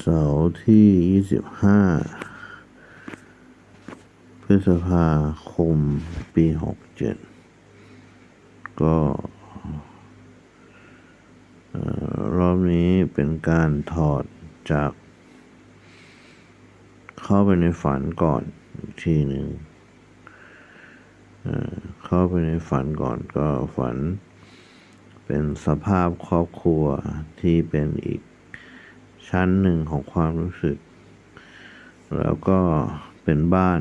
เสาร์ที่ยี่สิบห้าพฤษภาคม ปีหกเจ็ดก็รอบนี้เป็นการถอดจาก เข้าไปในฝันก่อนอีกทีหนึ่งเข้าไปในฝันก่อนก็ฝันเป็นสภาพครอบครัวที่เป็นอีก ชั้นหนึ่งของความรู้สึก แล้วก็เป็นบ้าน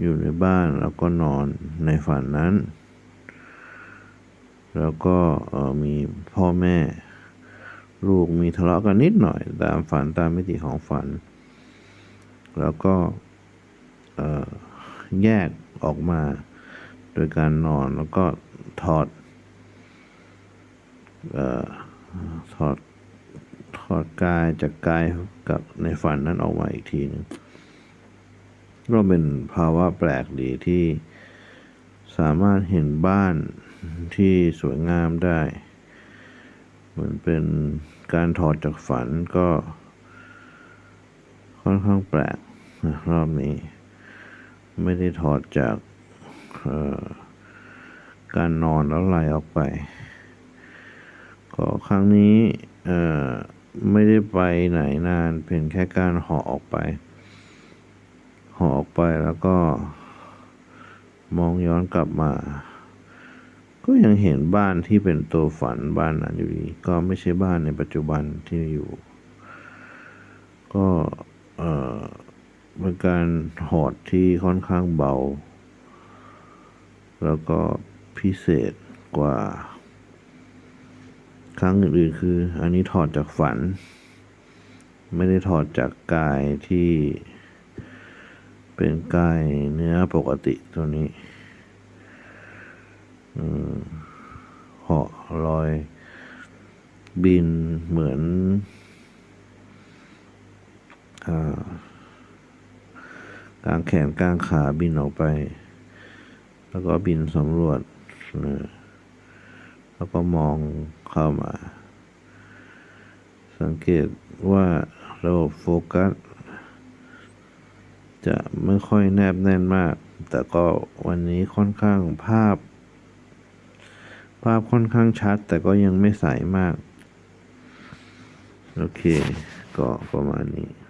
อยู่ในบ้านแล้วก็นอนในฝันนั้น แล้วก็มีพ่อแม่ ลูกมีทะเลาะกันนิดหน่อย ตามฝันตามมิติของฝัน แล้วก็แยกออกมาโดยการนอนแล้วก็ถอด เอ่อถอด อดกายจากกายกับในฝันนั้นออกมาอีกทีหนึงก็เป็นภาวะแปลกดีที่สามารถเห็นบ้านที่สวยงามได้ เหมือนเป็นการถอดจากฝันก็ค่อนข้างแปลกนะรอบนี้ ไม่ได้ถอดจากการนอนแล้วไหลออกไป ก็ครั้งนี้ ไม่ได้ไปไหนนานเพียงแค่การห่อออกไป ห่อออกไปแล้วก็ มองย้อนกลับมา ก็ยังเห็นบ้านที่เป็นตัวฝันบ้านนั้นอยู่ดี ก็ไม่ใช่บ้านในปัจจุบันที่อยู่ ก็เออเป็นการถอดที่ค่อนข้างเบา แล้วก็พิเศษกว่า ครั้งอื่นๆคือ อันนี้ถอดจากฝัน ไม่ได้ถอดจากกายที่ เป็นกายเนื้อปกติตัวนี้เหาะลอย บินเหมือนอากางแขนกลางขาบินออกไป แล้วก็บินสำรวจ แล้วก็มองเข้ามา สังเกตว่าระบบโฟกัส จะไม่ค่อยแนบแน่นมาก แต่ก็วันนี้ค่อนข้างภาพ ภาพค่อนข้างชัด แต่ก็ยังไม่ใสมาก โอเค ก็ประมาณนี้